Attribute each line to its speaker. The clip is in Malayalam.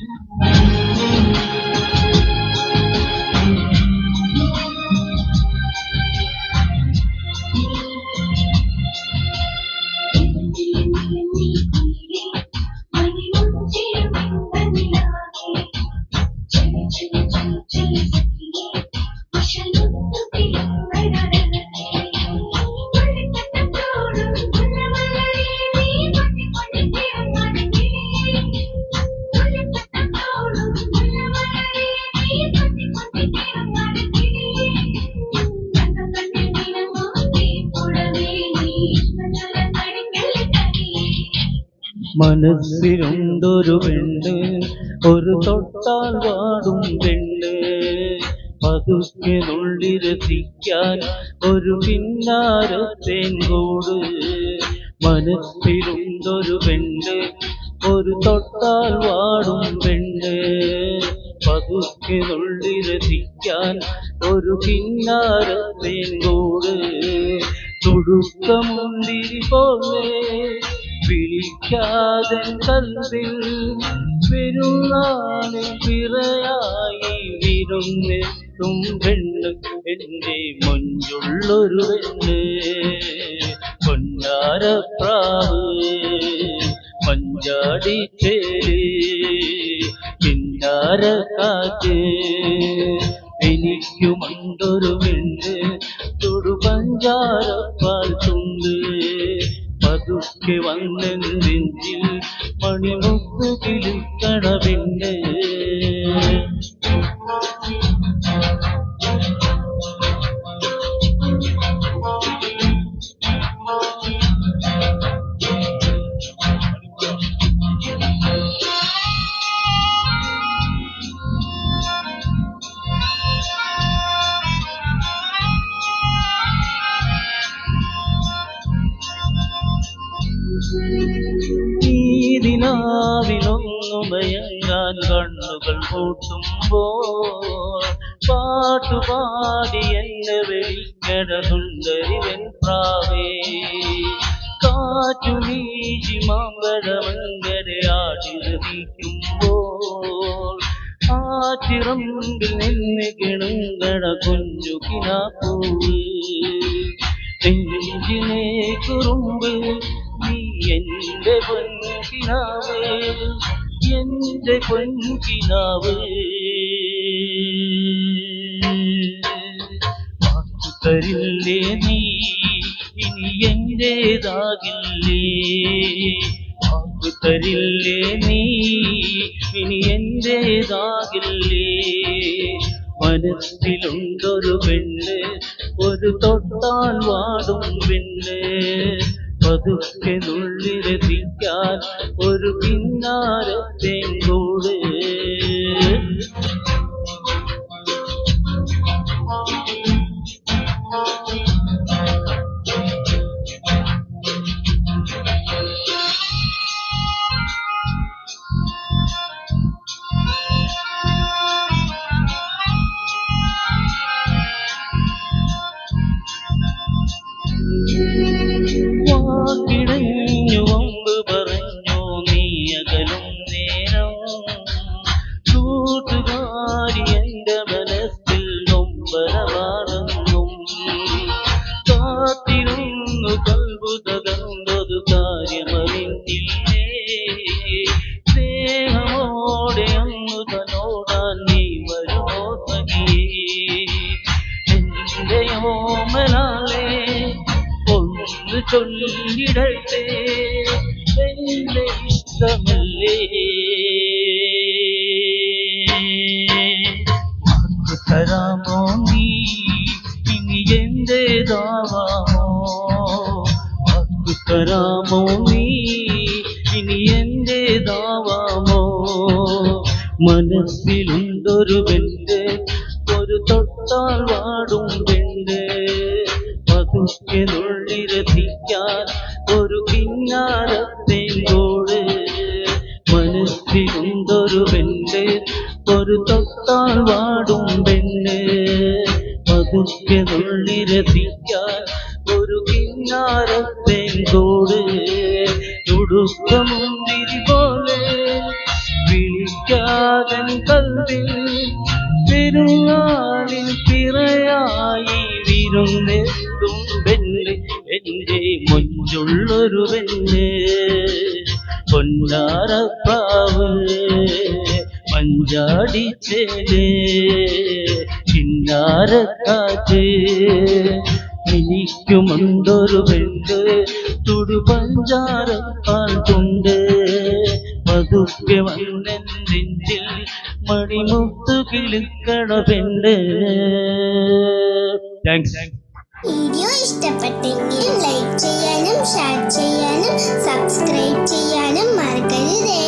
Speaker 1: Yeah. മനസ്സിലുണ്ടൊരു പെണ്ണ് ഒരു തൊട്ടാൽ വാടും പെണ്ണ്. പതുക്കെ നുള്ളി രസിക്കാൻ ഒരു പിന്നാരത്തേങ്കോട് മനസ്സിലുണ്ടൊരു പെണ്ണ് ഒരു തൊട്ടാൽ വാടും പെണ്ണ്. പതുക്കെ നുള്ളി രസിക്കാൻ ഒരു പിന്നാരത്തേങ്കോട് തുടുക്കമുന്തിരി പോലെ വിളിക്കാതെ കൽവിൽ പെരുന്നാളിൽ പിറയായി വിരുന്നെത്തും പെണ്ണ് എന്റെ മുഞ്ചുള്ളൊരു പെണ്ണ്. പൊന്നാരപ്രാവ് മഞ്ചാടി ചേരി പിന്നാരക്കാറ്റ് എനിക്കുമുണ്ടൊരു പെണ്ണ് തൊടു പഞ്ചാരപ്പാൽ തുണ്ട് വന്നെന്തിൽ മണിമുത്ത് കിളിക്കണ ദിനാവിനൊന്നു ഭയങ്കാൻ കണ്ണുകൾ പൂട്ടുമ്പോൾ പാട്ടുപാടി എന്നെ വിളിക്കണ സുന്ദരിവൻ പ്രാവേ. കാറ്റു വീശി മാമ്പഴമങ്ങനെ ആടി രസിക്കുമ്പോൾ ആ ചിറമ്പിൽ നിന്ന് കിണുങ്കട കുഞ്ഞു കിനാപ്പൂവ്. നെഞ്ചിനെ കുറുമ്പ് എന്റെ പൊൻകിനാവ് എന്റെ പൊൻകിനാവ്. തരില്ലേ നീ? ഇനി എന്റേതാകില്ലേ വാക്കു തരില്ലേ നീ? ഇനി എന്റേതാകില്ലേ മനസ്സിലുണ്ടൊരു പെണ്ണ് ഒരു തൊട്ടാൽ വാടും പെണ്ണ്. പതുക്കെ നുള്ളിലെത്തിക്കാൻ ഒരു വാക്കിടഞ്ഞു കൂട്ടുകാരി എന്റെ മനസ്സിൽ നൊമ്പരമാണെന്നും കാത്തിരുന്നു കൽവു തകർന്നതു കാര്യമറിഞ്ഞില്ലേ? സ്നേഹമോടെ അന്നു തന്നോടാൻ നീ വരുമോ സഖിയേ? എന്റെ ഓമനാളെ ഒന്ന് ചൊല്ലിടട്ടെ? ഇഷ്ടമല്ലേ? തരാമോ നീ ഇനി എന്റേതാവാമോ വാക്കു തരാമോ നീ ഇനി എന്റേതാവാമോ? മനസ്സിലുണ്ടൊരു വെണ്ട് ഒരു തൊട്ടാൽ വാടും വെണ്ട് പതുക്കെ നുള്ളിരസിക്കാൻ ഒരു കിന്നാരത്തേങ്കോട് പതുക്കെ നുള്ളിരസിക്കാൻ ഒരു കിന്നാരത്തേങ്കോട് തുടുക്കമുന്തിരി പോലെ വിളിക്കാതൻ കൽവിൽ പെരുന്നാളിൽ പിറയായി വിരുന്നെത്തും പെണ്ണ്. എന്റെ മുഞ്ചുള്ളൊരു പെണ്ണ് പൊന്നാരപ്പാവ് മഞ്ചാടിച്ചേൽ ചിന്നാരക്കാറ്റ് എനിക്കുമുണ്ടൊരു പെണ്ണ് കൊണ്ട് പതുക്കെ വന്നെൻ നെഞ്ചിൽ മണിമുത്തു കിളുക്കണ പെണ്ണ്. താങ്ക്സ്
Speaker 2: വീഡിയോ ഇഷ്ടപ്പെട്ടെങ്കിൽ ലൈക്ക് ചെയ്യാനും ഷെയർ ചെയ്യാനും സബ്സ്ക്രൈബ് ചെയ്യാനും മറക്കരുതേ.